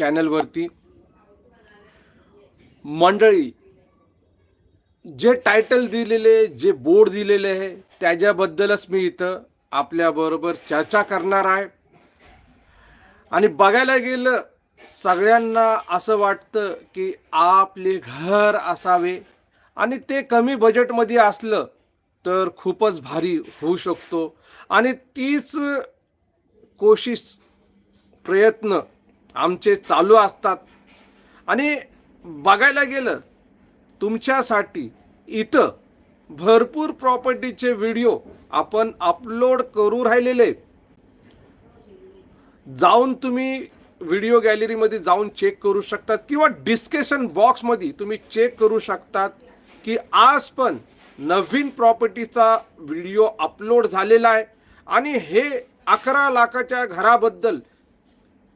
चॅनलवरती. मंडळी जे टायटल दिलेले जे बोर्ड दिलेले आहे त्याच्याबद्दलच मी इथं आपल्याबरोबर चर्चा करणार आहे. आणि बघायला गेलं सगळ्यांना असं वाटतं की आपले घर असावे. आणि ते कमी बजेटमध्ये असलं तर खूपच भारी होऊ शकतो. आणि तीच कोशिश प्रयत्न आमचे चालू असतात. आणि बघायला गेलं तुमच्यासाठी इथं भरपूर प्रॉपर्टीचे व्हिडिओ आपण अपलोड करू राहिलेले. जाऊन तुम्ही व्हिडिओ गॅलरीमध्ये जाऊन चेक करू शकतात किंवा डिस्कशन बॉक्समध्ये तुम्ही चेक करू शकतात की आज पण नवीन प्रॉपर्टीचा व्हिडिओ अपलोड झालेला आहे. आणि हे अकरा लाखाच्या घराबद्दल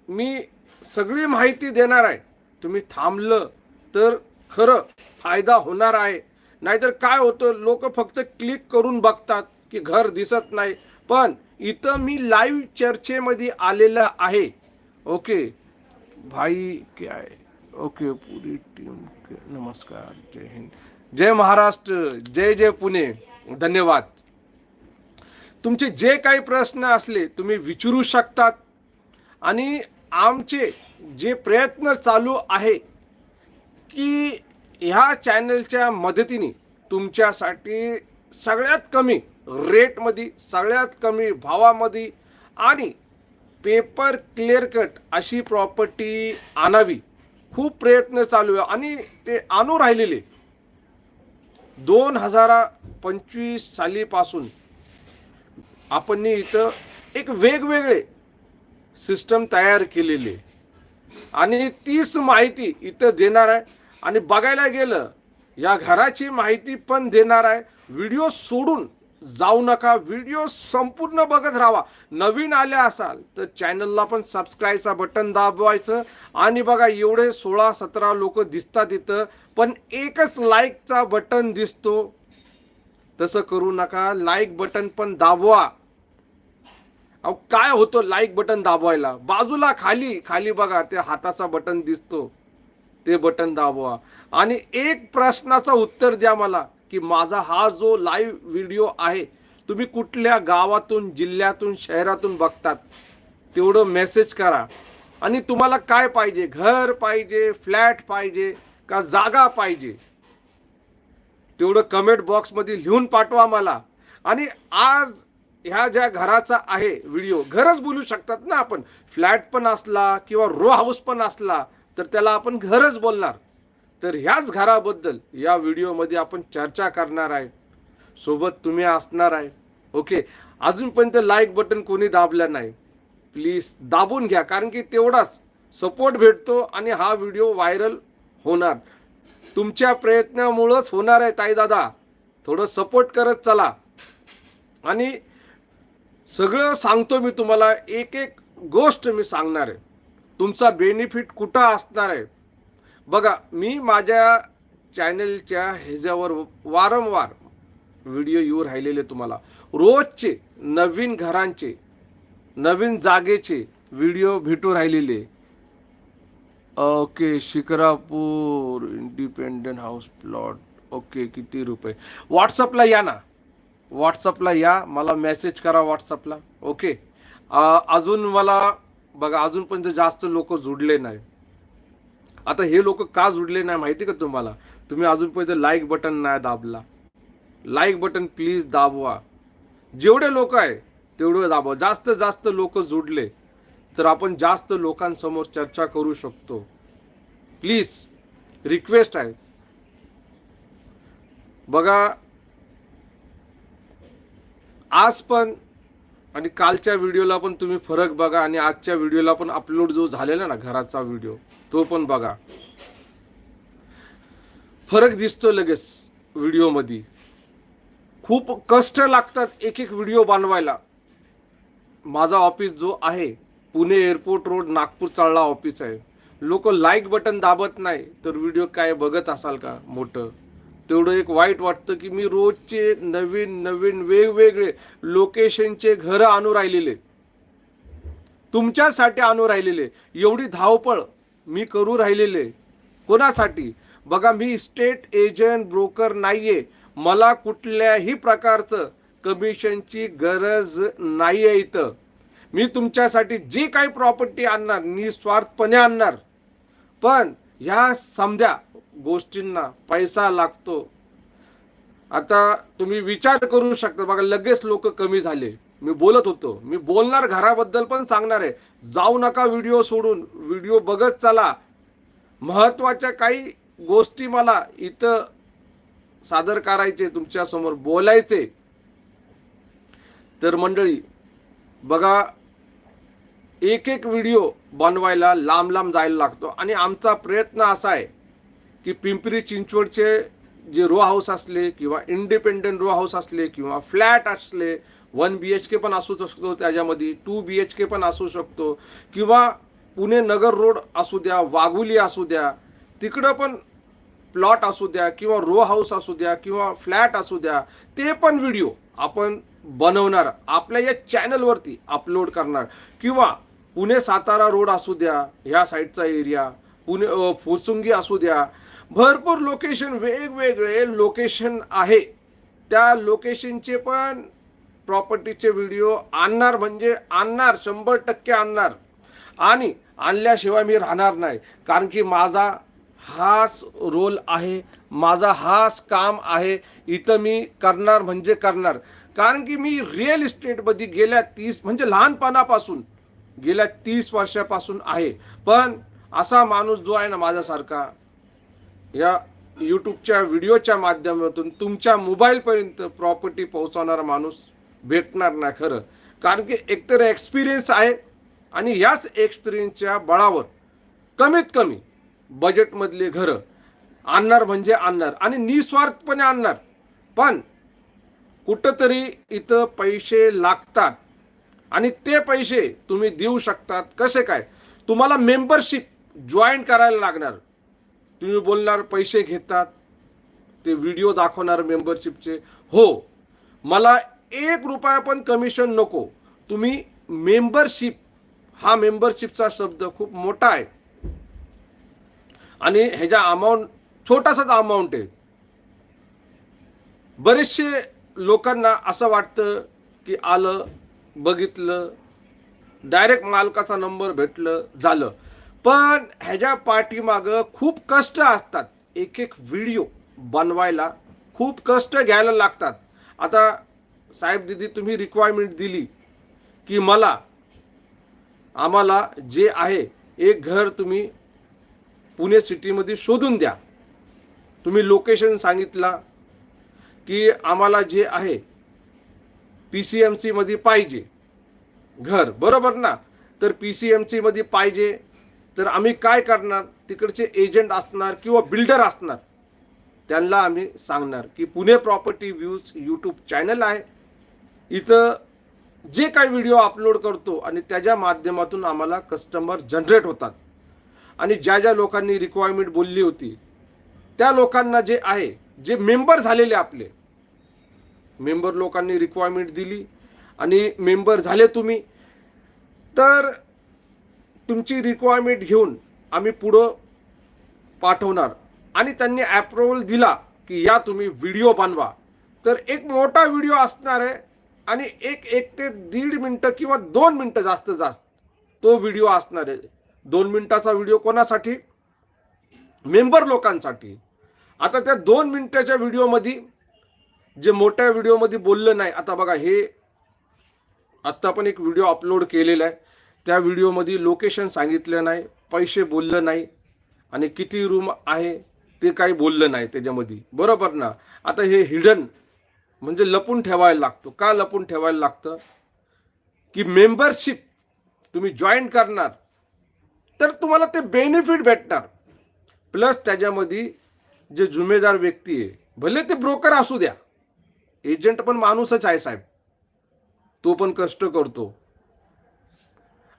मी सगळी माहिती देणार आहे. तुम्ही थांबलं तर खरं फायदा होणार आहे. नाहीतर काय होतं? लोक फक्त क्लिक करून बघतात की घर दिसत नाही. पण इथं मी लाईव्ह चर्चेमध्ये आलेलं आहे. ओके. भाई क्या आहे ओके पुरी टीम नमस्कार जय हिंद. जय महाराष्ट्र जय जय पुणे. धन्यवाद. तुमचे जे काही प्रश्न असले तुम्ही विचारू शकतात. आणि आमचे जे प्रयत्न चालू आहे की ह्या चॅनलच्या मदतीने तुमच्यासाठी सगळ्यात कमी रेटमध्ये सगळ्यात कमी भावामध्ये आणि पेपर क्लिअर कट अशी प्रॉपर्टी आणावी. खूप प्रयत्न चालू आहे आणि ते आणू राहिलेले. दोन हजार पंचवीस सालीपासून आपण इथं एक वेगवेगळे सिस्टम तयार केलेले आणि तीच माहिती इथं देणार आहे. आणि बघायला गेलं या घराची माहिती पण देणार आहे. व्हिडिओ सोडून जाऊ नका. व्हिडिओ संपूर्ण बघत राहा. नवीन आले असाल तर चॅनलला पण सबस्क्राईबचा बटन दाबवायचं. आणि बघा एवढे सोळा सतरा लोक दिसतात इथं पण एकच लाईकचा बटन दिसतो. तसं करू नका. लाईक बटन पण दाबवा. अहो काय होतं? लाईक बटन दाबवायला. बाजूला खाली खाली बघा ते हाताचा बटन दिसतो. ते बटन दाबवा. आणि एक प्रश्नाचं उत्तर द्या मला की माझा हा जो लाईव्ह व्हिडिओ आहे तुम्ही कुठल्या गावातून जिल्ह्यातून शहरातून बघतात तेवढं मेसेज करा. आणि तुम्हाला काय पाहिजे? घर पाहिजे फ्लॅट पाहिजे का जागा पाहिजे? तेवढं कमेंट बॉक्समध्ये लिहून पाठवा मला. आणि आज ह्या ज्या घराचा आहे व्हिडिओ घरच बोलू शकतात ना आपण. फ्लॅट पण असला किंवा रो हाऊस पण असला तर त्याला आपण घरच बोलणार. तर ह्याच घराबद्दल या व्हिडिओमध्ये आपण चर्चा करणार आहे. सोबत तुम्ही असणार आहे. ओके? अजूनपर्यंत लाईक बटन कोणी दाबलं नाही. प्लीज दाबून घ्या कारण की तेवढाच सपोर्ट भेटतो आणि हा व्हिडिओ व्हायरल होणार. तुमच्या प्रयत्नामुळंच होणार आहे ताई दादा थोडं सपोर्ट करत चला. आणि सगळं सांगतो मी तुम्हाला एक एक गोष्ट मी सांगणार आहे. तुमचा बेनिफिट कुठं असणार आहे? बघा मी माझ्या चॅनलच्या ह्याच्यावर वारंवार व्हिडिओ येऊ राहिलेले तुम्हाला. रोजचे नवीन घरांचे नवीन जागेचे व्हिडिओ भेटू राहिलेले. Okay Shikrapur independent house plot okay किती रुपये? व्हॉट्सअपला या ना. व्हॉट्सअपला या मला मेसेज करा व्हॉट्सअपला ओके अजून मला बघा अजूनपर्यंत जास्त लोक जुडले नाही. आता हे लोक का जुडले नाही माहिती का तुम्हाला? तुम्ही अजूनपर्यंत लाईक बटन नाही दाबला. लाईक बटन प्लीज दाबवा. जेवढे लोक आहे तेवढे दाबवा. जास्त जास्त लोक जुडले तर आपण जास्त लोकांसमोर चर्चा करू शकतो. प्लीज रिक्वेस्ट आहे. बघा आज पण आणि कालच्या व्हिडिओला पण तुम्ही फरक बघा आणि आजच्या व्हिडिओला पण अपलोड जो झालेला ना घराचा व्हिडिओ तो पण बघा. फरक दिसतो लगेच व्हिडिओमध्ये. खूप कष्ट लागतात एक एक व्हिडिओ बनवायला. माझा ऑफिस जो आहे पुणे एअरपोर्ट रोड नागपूर चाळला ऑफिस आहे. लोक लाईक बटन दाबत नाही तर व्हिडिओ काय बघत असाल का मोठं? तेवढं एक वाईट वाटतं की मी रोजचे नवीन नवीन वेगवेगळे लोकेशनचे घरं आणू राहिलेले. तुमच्यासाठी आणू राहिलेले. एवढी धावपळ मी करू राहिलेले. कोणासाठी? बघा मी स्टेट एजंट ब्रोकर नाहीये. मला कुठल्याही प्रकारचं कमिशनची गरज नाही आहे इथं. मी तुमच्यासाठी जी काही प्रॉपर्टी आणणार निस्वार्थपणे आणणार. पण ह्या समजा गोष्टींना पैसा लागतो. आता तुम्ही विचार करू शकता बघा लगेच लोक कमी झाले. मी बोलत होतो मी बोलणार घराबद्दल पण सांगणार आहे. जाऊ नका व्हिडिओ सोडून व्हिडिओ बघत चला. महत्त्वाच्या काही गोष्टी मला इथं सादर करायचे तुमच्यासमोर बोलायचे. तर मंडळी बघा एक एक व्हिडिओ बनवायला लांब लांब जायला लागतो. आणि आमचा प्रयत्न असा आहे की पिंपरी चिंचवडचे जे रो हाऊस असले किंवा इंडिपेंडंट रो हाऊस असले किंवा फ्लॅट असले वन बी एच के पण असू शकतो त्याच्यामध्ये टू बी एच के पण असू शकतो. किंवा पुणे नगर रोड असू द्या वाघुली असू द्या तिकडं पण प्लॉट असू द्या किंवा रो हाऊस असू द्या किंवा फ्लॅट असू द्या ते पण व्हिडिओ आपण बनवणार आपल्या या चॅनलवरती अपलोड करणार. किंवा पुणे सातारा रोड असू द्या ह्या साईडचा एरिया पुणे फुसुंगी असू द्या भरपूर लोकेशन वेगवेगळे लोकेशन आहे. त्या लोकेशनचे पण प्रॉपर्टीचे व्हिडिओ आणणार म्हणजे आणणार शंभर टक्के आणणार. आणि आणल्याशिवाय मी राहणार नाही. कारण की माझा हाच रोल आहे माझा हाच काम आहे. इथं मी करणार म्हणजे करणार. कारण की मी रिअल इस्टेटमध्ये गेल्या तीस म्हणजे लहानपणापासून गेल्या तीस वर्षापासून आहे. पण असा माणूस जो आहे ना माझ्यासारखा या यूट्यूबच्या व्हिडिओच्या माध्यमातून तुमच्या मोबाईलपर्यंत प्रॉपर्टी पोहोचवणारा माणूस भेटणार नाही खरं. कारण की एकतर एक्सपिरियन्स आहे आणि याच एक्सपिरियन्सच्या बळावर कमीत कमी बजेटमधले घरं आणणार म्हणजे आणणार आणि निस्वार्थपणे आणणार. पण कुठंतरी इथं पैसे लागतात आणि ते पैसे तुम्ही देऊ शकतात. कसे काय? तुम्हाला मेंबरशिप जॉईन करायला लागणार. तुम्ही बोलणार पैसे घेतात ते व्हिडिओ दाखवणार मेंबरशिपचे हो मला एक रुपया पण कमिशन नको. तुम्ही मेंबरशिप हा मेंबरशिपचा शब्द खूप मोठा आहे. आणि ह्याच्या अमाऊंट छोटासाच अमाऊंट आहे. बरेचसे लोकांना असं वाटतं की आलं बघितलं डायरेक्ट मालकाचा नंबर भेटलं झालं. पण ह्याच्या पाठीमागं खूप कष्ट असतात. एक एक व्हिडिओ बनवायला खूप कष्ट घ्यायला लागतात. आता साहेब दिदी तुम्ही रिक्वायरमेंट दिली की मला आम्हाला जे आहे एक घर तुम्ही पुणे सिटीमध्ये शोधून द्या. तुम्ही लोकेशन सांगितला की आम्हाला जे आहे पी सी एम सीमध्ये पाहिजे. घर बरोबर ना? तर पी सी एम सीमध्ये पाहिजे. तर आम्ही काय करणार? तिकडचे एजंट असणार किंवा बिल्डर असणार त्यांना आम्ही सांगणार की Pune property views YouTube channel आहे. इथं जे काही व्हिडिओ अपलोड करतो आणि त्याच्या माध्यमातून आम्हाला कस्टमर जनरेट होतात. आणि ज्या ज्या लोकांनी रिक्वायरमेंट बोलली होती त्या लोकांना जे आहे जे मेंबर झालेले आपले मेंबर लोकांनी रिक्वायरमेंट दिली आणि मेंबर झाले तुम्ही तर तुमची रिक्वायरमेंट घेऊन आम्ही पुढं पाठवणार. आणि त्यांनी अप्रुव्हल दिला की या तुम्ही व्हिडिओ बनवा. तर एक मोठा व्हिडिओ असणार आहे आणि एक एक ते दीड मिनटं किंवा दोन मिनटं जास्त जास्त तो व्हिडिओ असणार आहे. दोन मिनटाचा व्हिडिओ कोणासाठी? मेंबर लोकांसाठी. आता त्या दोन मिनटाच्या व्हिडिओमध्ये जे मोठ्या व्हिडिओमध्ये बोललं नाही आता बघा हे आत्ता पण एक व्हिडिओ अपलोड केलेला आहे. त्या व्हिडिओमध्ये लोकेशन सांगितलं नाही पैसे बोललं नाही आणि किती रूम आहे ते काही बोललं नाही त्याच्यामध्ये. बरोबर ना? आता हे हिडन म्हणजे लपून ठेवायला लागतो. का लपून ठेवायला लागतं? की मेंबरशिप तुम्ही जॉईन करणार तर तुम्हाला ते बेनिफिट भेटणार. प्लस त्याच्यामध्ये जे जुमेदार व्यक्ती आहे भले ते ब्रोकर असू द्या एजंट पण माणूसच आहे साहेब. तो पण कष्ट करतो.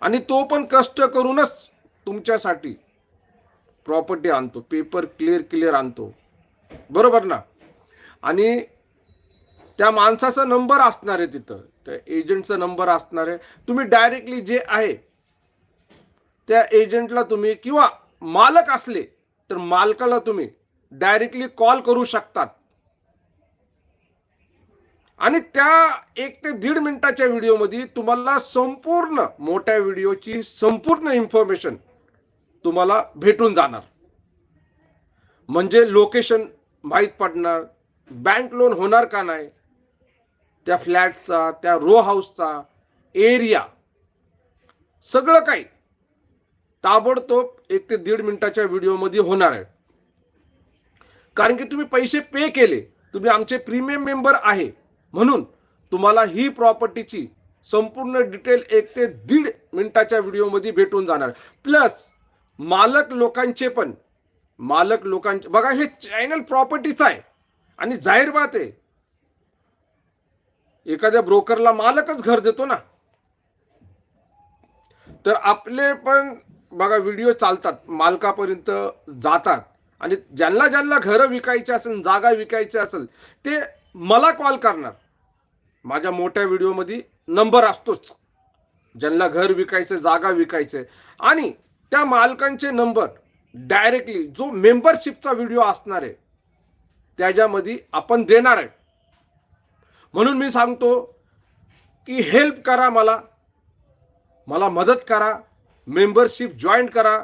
आणि तो पण कष्ट करूनच तुमच्यासाठी प्रॉपर्टी आणतो. पेपर क्लिअर क्लिअर आणतो. बरोबर ना? आणि त्या माणसाचा नंबर असणार आहे तिथं. त्या एजंटचा नंबर असणार आहे. तुम्ही डायरेक्टली जे आहे त्या एजंटला तुम्ही किंवा मालक असले तर मालकाला तुम्ही डायरेक्टली कॉल करू शकतात. आणि त्या एक ते दीड मिनिटाच्या व्हिडिओमध्ये तुम्हाला संपूर्ण मोठ्या व्हिडिओची संपूर्ण इन्फॉर्मेशन तुम्हाला भेटून जाणार. म्हणजे लोकेशन माहीत पडणार बँक लोन होणार का नाही त्या फ्लॅटचा त्या रो हाऊसचा एरिया सगळं काही ताबडतोब एक ते दीड मिनिटाच्या व्हिडिओमध्ये होणार आहे. कारण की तुम्ही पैसे पे केले तुम्ही आमचे प्रीमियम मेंबर आहे. म्हणून तुम्हाला ही प्रॉपर्टीची संपूर्ण डिटेल एक ते दीड मिनिटाच्या व्हिडिओमध्ये भेटून जाणार. प्लस मालक लोकांचे पण मालक लोकांचे बघा हे चॅनल प्रॉपर्टीचं आहे. आणि जाहीर बात आहे एखाद्या ब्रोकरला मालकच घर देतो ना. तर आपले पण बघा व्हिडिओ चालतात मालकापर्यंत जातात. आणि ज्यांना ज्यांना घरं विकायची असेल जागा विकायची असेल ते मला कॉल करणार. माझ्या मोठ्या व्हिडिओमध्ये नंबर असतोच. ज्यांना घर विकायचं जागा विकायचं आणि त्या मालकांचे नंबर डायरेक्टली जो मेंबरशिपचा व्हिडिओ असणार आहे त्याच्यामध्ये आपण देणार आहे. म्हणून मी सांगतो की हेल्प करा मला. मला मदत करा. मेंबरशिप जॉईन करा.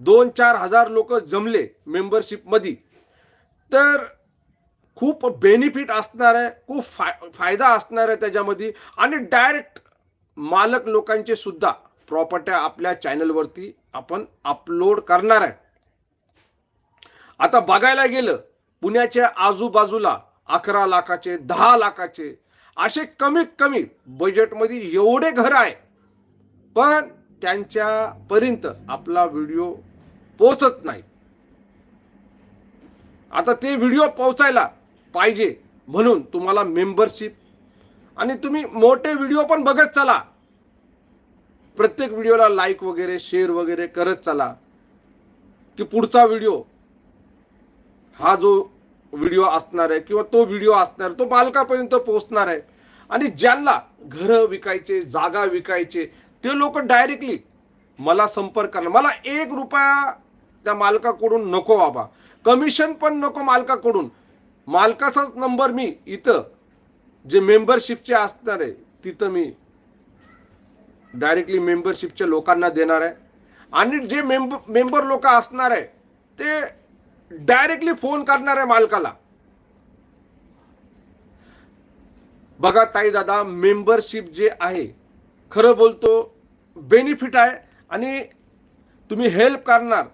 दोन चार हजार लोक जमले मेंबरशिपमध्ये तर खूप बेनिफिट असणार आहे खूप फाय फायदा असणार आहे त्याच्यामध्ये. आणि डायरेक्ट मालक लोकांचे सुद्धा प्रॉपर्ट्या आपल्या चॅनलवरती आपण अपलोड करणार आहे. आता बघायला गेलं पुण्याच्या आजूबाजूला अकरा लाखाचे दहा लाखाचे असे कमीत कमी बजेटमध्ये एवढे घर आहे. पण त्यांच्यापर्यंत आपला व्हिडिओ पोचत नाही. आता ते व्हिडिओ पोचायला पाहिजे म्हणून तुम्हाला मेंबरशिप आणि तुम्ही मोठे व्हिडिओ पण बघत चला. प्रत्येक व्हिडिओला लाईक वगैरे शेअर वगैरे करत चला. की पुढचा व्हिडिओ हा जो व्हिडिओ असणार आहे किंवा तो व्हिडिओ असणार तो मालकापर्यंत पोहोचणार आहे. आणि ज्यांना घरं विकायचे जागा विकायचे ते लोक डायरेक्टली मला संपर्क करणार. मला एक रुपया त्या मालकाकडून नको बाबा. कमिशन पण नको मालकाकडून. मालकाचाच नंबर मी इथं जे मेंबरशिपचे असणार आहे तिथं मी डायरेक्टली मेंबरशिपच्या लोकांना देणार आहे. आणि जे मेंबर मेंबर लोक असणार आहे ते डायरेक्टली फोन करणार आहे मालकाला. बघा ताई दादा मेंबरशिप जे आहे खरं बोलतो बेनिफिट आहे. आणि तुम्ही हेल्प करणार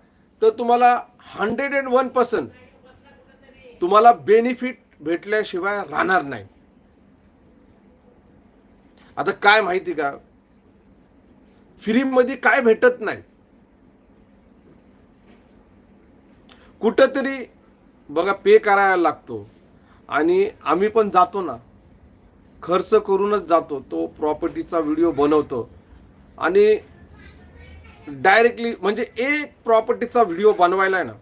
तर तुम्हाला हंड्रेड अँड वन पर्सेंट तुम्हाला बेनिफिट भेटल्याशिवाय राहणार नाही. आता काय माहिती का? फ्रीमध्ये काय भेटत नाही. कुठंतरी बघा पे करायला लागतो. आणि आम्ही पण जातो ना. खर्च करूनच जातो. तो प्रॉपर्टीचा व्हिडिओ बनवतो. आणि डायरेक्टली म्हणजे एक प्रॉपर्टीचा व्हिडिओ बनवायला आहे ना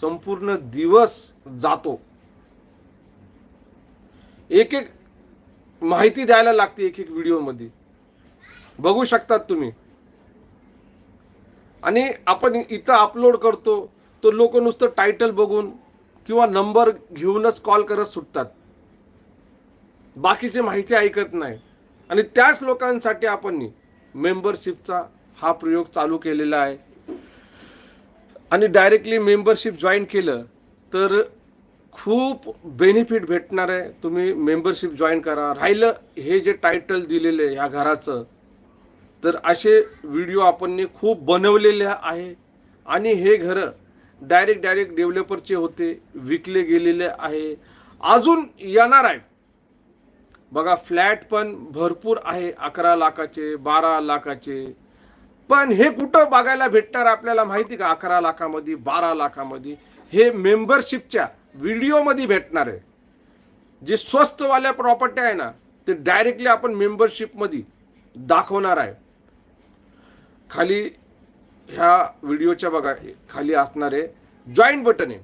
संपूर्ण दिवस जातो. एक एक माहिती द्यायला लागते एक एक व्हिडिओमध्ये. बघू शकतात तुम्ही. आणि आपण इथं अपलोड करतो तो लोक नुसतं टायटल बघून किंवा नंबर घेऊनच कॉल करत सुटतात. बाकीची माहिती ऐकत नाही. आणि त्याच लोकांसाठी आपण मेंबरशिपचा हा प्रयोग चालू केलेला आहे. आणि डायरेक्टली मेंबरशिप जॉईन केलं तर खूप बेनिफिट भेटणार आहे. तुम्ही मेंबरशिप जॉईन करा. राहिलं हे जे टायटल दिलेलं आहे या घराचं तर असे व्हिडिओ आपण खूप बनवलेले आहे. आणि हे घरं डायरेक्ट डायरेक्ट डेव्हलपरचे होते विकले गेलेले आहे. अजून येणार आहे. बघा फ्लॅट पण भरपूर आहे अकरा लाखाचे बारा लाखाचे. पण हे कुठं बघायला भेटणार आपल्याला माहिती का? अकरा लाखामध्ये बारा लाखामध्ये. हे मेंबरशिपच्या व्हिडिओमध्ये भेटणार आहे. जे स्वस्तवाल्या प्रॉपर्टी आहे ना ते डायरेक्टली आपण मेंबरशिपमध्ये दाखवणार आहे. खाली ह्या व्हिडिओच्या बघा खाली असणारे जॉईन बटन आहे.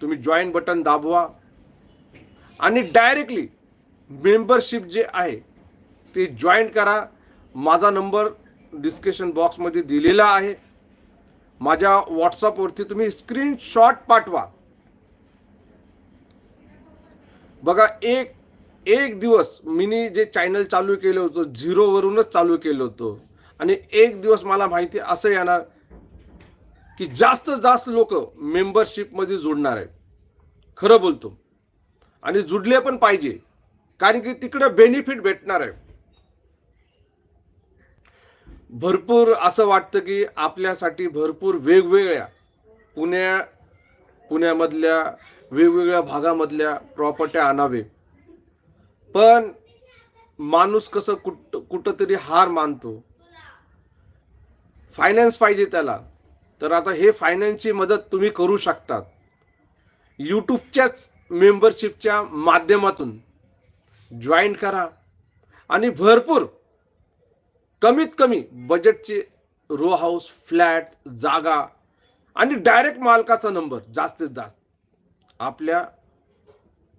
तुम्ही जॉईन बटन दाबवा. आणि डायरेक्टली मेंबरशिप जे आहे ते जॉईन करा. माझा नंबर डिस्क्रिप्शन बॉक्समध्ये दिलेला आहे. माझ्या व्हॉट्सअपवरती तुम्ही स्क्रीनशॉट पाठवा. बघा एक एक दिवस मी जे चॅनल चालू केलं होतं झिरोवरूनच चालू केलं होतं. आणि एक दिवस मला माहिती असं येणार की जास्त जास्त लोक मेंबरशिपमध्ये जुडणार आहे खरं बोलतो. आणि जुडले पण पाहिजे. कारण की तिकडे बेनिफिट भेटणार आहे. भरपूर असं वाटतं की आपल्यासाठी भरपूर वेगवेगळ्या पुण्या पुण्यामधल्या वेगवेगळ्या भागामधल्या प्रॉपर्ट्या आणावे. पण माणूस कसं कुठ कुठंतरी हार मानतो. फायनान्स पाहिजे त्याला. तर आता हे फायनान्सची मदत तुम्ही करू शकतात. यूट्यूबच्याच मेंबरशिपच्या माध्यमातून जॉईन करा. आणि भरपूर कमीत कमी बजेटचे रो हाऊस फ्लॅट जागा आणि डायरेक्ट मालकाचा नंबर जास्तीत जास्त. आपल्या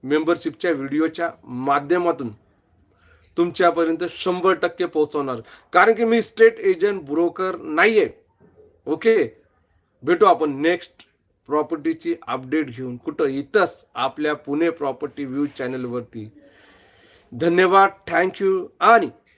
मेंबरशिपच्या व्हिडिओच्या माध्यमातून तुमच्यापर्यंत शंभर टक्के पोहोचवणार. कारण की मी स्टेट एजंट ब्रोकर नाही आहे ओके भेटू आपण नेक्स्ट प्रॉपर्टीची अपडेट घेऊन. कुठं? इथंच आपल्या पुणे प्रॉपर्टी व्ह्यू चॅनलवरती धन्यवाद. थँक्यू आणि